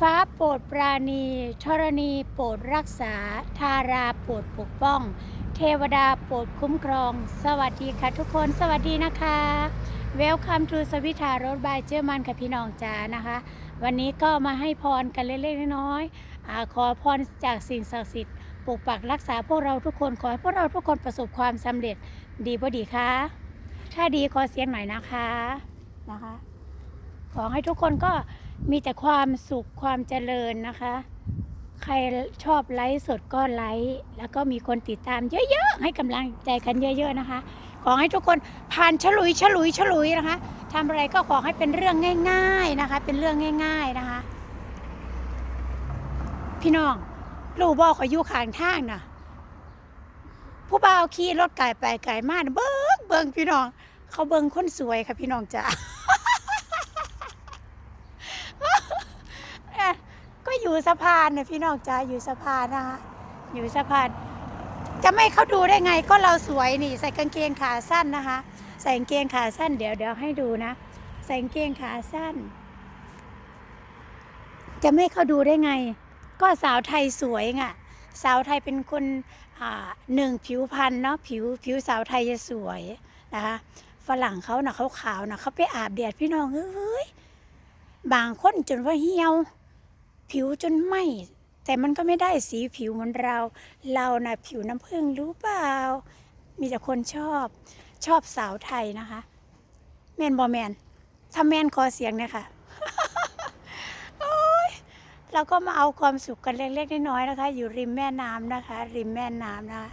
ฟ้าโปรดปราณีธรณีโปรดรักษา ทาราโปรดปกป้อง เทวดาโปรดคุ้มครอง สวัสดีค่ะทุกคน สวัสดีนะคะ Welcome to สวิทารถบายเจอมันค่ะพี่น้องจ๋านะคะ วันนี้ก็มาให้พรกันเล็กๆน้อยๆขอพรจากสิ่งศักดิ์สิทธิ์ปกปักรักษาพวกเราทุกคน ขอให้พวกเราทุกคนประสบความสำเร็จดีบ่ดีคะถ้าดีขอเสียงหน่อยนะคะนะคะ ขอให้ทุกคนก็มีแต่ความสุขความเจริญนะคะ ใครชอบไลฟ์สดก็ไลฟ์แล้วก็มีคนติดตามเยอะๆ ให้กำลังใจกันเยอะ ๆนะคะ ขอให้ทุกคนผ่านฉลุยฉลุยฉลุยนะคะทำอะไรก็ขอให้เป็นเรื่องง่าย ๆนะคะ เป็นเรื่องง่าย ๆนะคะ พี่น้องลูกบอกขอยู่ข้างทางนะผู้บ่าวขี่รถไก่ไปไก่มาเบิ้งเบิ้งพี่น้อง เขาเบิ้งคนสวยค่ะพี่น้องจ้า เอ๊ะก็อยู่ สะพานนะพี่น้องจ้าอยู่สะพานนะคะ อยู่สะพาน จะไม่เขาดูได้ไงก็เราสวยนี่ ใส่กางเกงขาสั้นนะคะ ใส่กางเกงขาสั้นเดี๋ยวเดี๋ยวให้ดูนะ ใส่กางเกงขาสั้น จะไม่เขาดูได้ไง ก็สาวไทยสวยไงสาวไทยเป็นคนหนึ่งผิวพรรณเนาะผิวผิวสาวไทยจะสวยนะคะฝรั่งเขานะ่ะเขาขาวนะเขาไปอาบแดดพี่น้องเอ้ยบางคนจนว่าเหี่ยว ผิวจนไหมแต่มันก็ไม่ได้สีผิวเหมือนเรา เรานะ่ะผิวน้ำผึ้งรู้เปล่า มีแต่คนชอบ ชอบสาวไทยนะคะ แมนบอแมนถ้าแมนขอเสียงเนี่ยค่ะโอ๊ยเราก็มาเอาความสุขกันเล็กๆน้อยๆนะคะ อยู่ริมแม่น้ำนะคะ ริมแม่น้ำนะคะ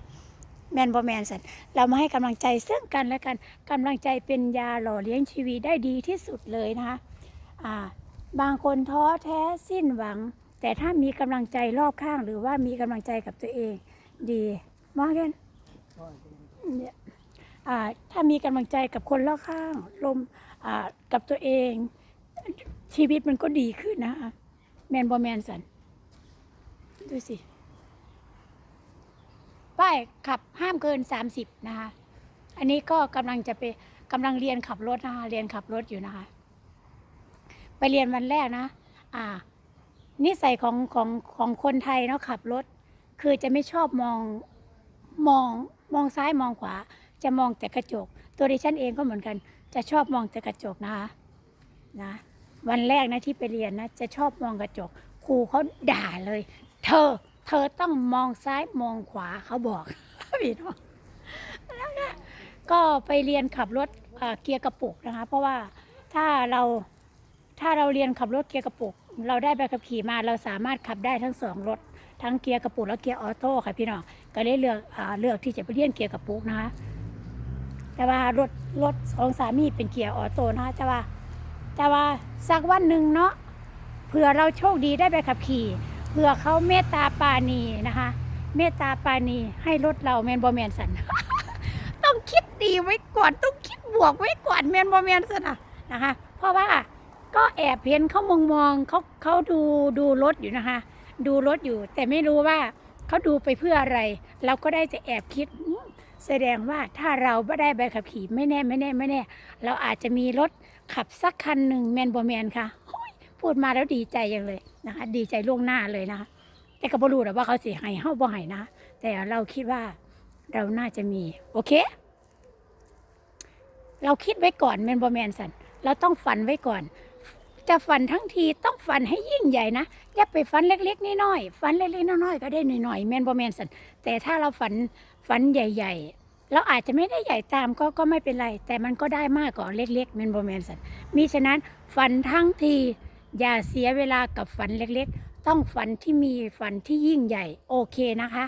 แมนบอแมนสันเรามาให้กำลังใจซึ่งกันและกันกำลังใจเป็นยาหล่อเลี้ยงชีวิตได้ดีที่สุดเลยนะคะอ่า บางคนท้อแท้สิ้นหวัง แต่ถ้ามีกำลังใจรอบข้างหรือว่ามีกำลังใจกับตัวเอง ดีมากเนี่ยถ้ามีกำลังใจกับคนรอบข้างลมกับตัวเอง ชีวิตมันก็ดีขึ้นนะคะแมนบอแมนสันดูสิป้ายขับห้ามเกิน 30 นะคะ อันนี้ก็กำลังจะไปกำลังเรียนขับรถนะคะ เรียนขับรถอยู่นะคะ ไปเรียนวันแรกนะ อ่า นิสัยของของของคนไทยเนาะขับรถ คือจะไม่ชอบมองมองมองซ้ายมองขวา จะมองแต่กระจก ตัวดิฉันเองก็เหมือนกัน จะชอบมองแต่กระจกนะคะนะวันแรกนะที่ไปเรียนนะจะชอบมองกระจกครูเขาด่าเลย เธอ เธอต้องมองซ้ายมองขวาเขาบอกพี่น้องแล้วก็ไปเรียนขับรถเกียร์กระปุกนะคะ เพราะว่าถ้าเรา ถ้าเราเรียนขับรถเกียร์กระปุก เราได้ใบขับขี่มาเราสามารถขับได้ทั้งสองรถ ทั้งเกียร์กระปุกและเกียร์ออโต้ค่ะพี่น้องก็ได้เลือกอเลือกที่จะไปเรียนเกียร์กระปุกนะคะแต่ว่ารถรถของสามีเป็นเกียร์ออโต้นะคะแต่ว่าแต่ว่าสักวันหนึ่งเนาะเผื่อเราโชคดีได้ไปขับขี่เผื่อเขาเมตตาปาณีนะคะ เมตตาปาณีให้รถเราแมนบอแมนสันต้องคิดดีไว้ก่อนต้องคิดบวกไว้ก่อนแมนบอแมนสันนะนะคะ เพราะว่า ก็แอบเห็นเขามองมองๆเขาเขาดูดูรถอยู่นะคะ ดูรถอยู่ แต่ไม่รู้ว่าเขาดูไปเพื่ออะไร เราก็ได้จะแอบคิดแสดงว่าถ้าเราไม่ได้ใบขับขี่ไม่แน่ไม่แน่ไม่แน่ เราอาจจะมีรถขับสักคันหนึ่งแมนบอแมนค่ะพูดมาแล้วดีใจอย่างเลยนะคะดีใจล่วงหน้าเลยนะคะแต่ก็บรู้หรอกว่าเขาเสิให้เฮาบ่ให้นะ แต่เราคิดว่าเราน่าจะมี โอเค เราคิดไว้ก่อนแมนบอแมนสันเราต้องฝันไว้ก่อน จะฝันทั้งทีต้องฝันให้ยิ่งใหญ่นะอย่าไปฝันเล็กๆน้อยๆฝันเล็กๆน้อยๆก็ได้หน่อยๆแมนบอแมนสันแต่ถ้าเราฝันฝันใหญ่ ๆ เราอาจจะไม่ได้ใหญ่ตามก็ก็ไม่เป็นไร แต่มันก็ได้มากกว่าเล็กๆแมนบอแมนสันมิฉะนั้นฝันทั้งทีอย่าเสียเวลากับฝันเล็กๆ ต้องฝันที่มีฝันที่ยิ่งใหญ่โอเคนะคะ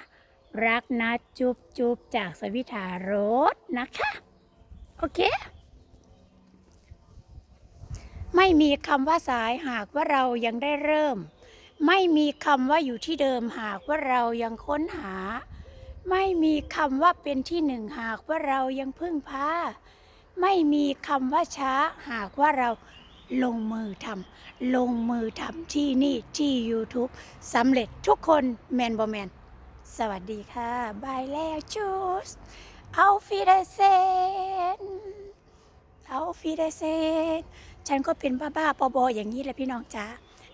รักนะจุ๊บจุ๊บจากสวิธารสนะคะ โอเค ไม่มีคำว่าสายหากว่าเรายังได้เริ่ม ไม่มีคำว่าอยู่ที่เดิมหากว่าเรายังค้นหา ไม่มีคำว่าเป็นที่หนึ่งหากว่าเรายังพึ่งพาไม่มีคำว่าช้าหากว่าเราลงมือทำลงมือทำที่นี่ที่ YouTube สำเร็จทุกคนแมนบอแมน สวัสดีค่ะบายแล้วจูสเอาฟีเดเซนเอาฟีเดเซน ฉันก็เป็นบ้าๆบอๆอย่างนี้แหละพี่น้องจ๋า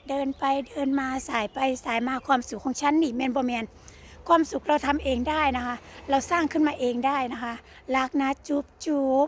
เดินไปเดินมาสายไปสายมาความสุขของฉันนี่แมนบอแมนความสุขเราทำเองได้นะคะ เราสร้างขึ้นมาเองได้นะคะรักนะจุ๊บจุ๊บ